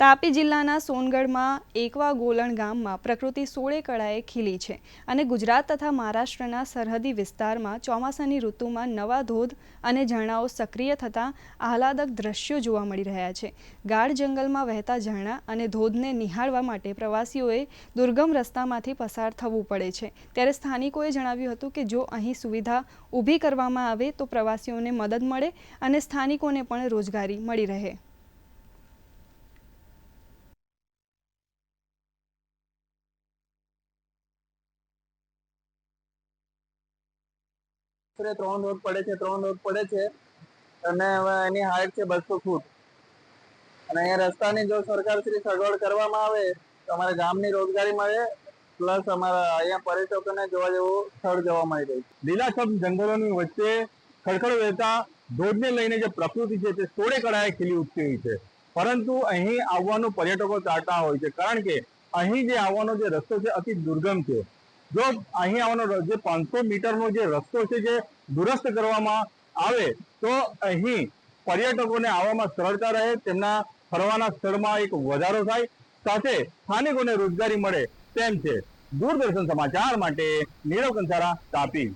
તાપી જિલ્લાના સોનગઢમાં એકવા ગોલણ ગામમાં પ્રકૃતિ સોળે કળાએ ખીલી છે અને ગુજરાત તથા મહારાષ્ટ્રના સરહદી વિસ્તારમાં ચોમાસાની ઋતુમાં નવા ધોધ અને ઝરણાઓ સક્રિય થતાં આહલાદક દ્રશ્યો જોવા મળી રહ્યા છે. ગાઢ જંગલમાં વહેતા ઝરણા અને ધોધને નિહાળવા માટે પ્રવાસીઓએ દુર્ગમ રસ્તામાંથી પસાર થવું પડે છે. ત્યારે સ્થાનિકોએ જણાવ્યું હતું કે જો અહીં સુવિધા ઊભી કરવામાં આવે તો પ્રવાસીઓને મદદ મળે અને સ્થાનિકોને પણ રોજગારી મળી રહે. આશરે ત્રણ રોડ પડે છે, ત્રણ રોડ પડે છે. અને હવે એની હાઈટ છે બસો ફૂટ. અને અહીંયા રસ્તાની જો સરકાર શ્રી સગવડ કરવામાં આવે, તો અમારા ગામની રોજગારી મળે, પ્લસ અમારા અહીંયા પર્યટકોને જોવા જેવું સ્થળ જોવા મળી રહ્યું લીલાછમ જંગલોની વચ્ચે ખડખડ વહેતા ધોધને લઈને જે પ્રકૃતિ છે, તે સોળે કળાએ ખીલી ઉઠતી હોય છે. પરંતુ અહીં આવવાનું પર્યટકો ટાળતા હોય છે, કારણ કે અહીં જે આવવાનો જે રસ્તો છે, અતિ દુર્ગમ છે. જો અહીં આવવાનો જે પાંચસો મીટરનો જે રસ્તો છે જે દુરસ્ત કરવામાં આવે, તો અહીં પર્યટકોને આવવામાં સરળતા રહે, તેમના ફરવાના સ્થળમાં એક વધારો થાય, સાથે સ્થાનિકોને રોજગારી મળે, તેમ છે. દૂરદર્શન સમાચાર માટે નીરવ કંસારા તાપી.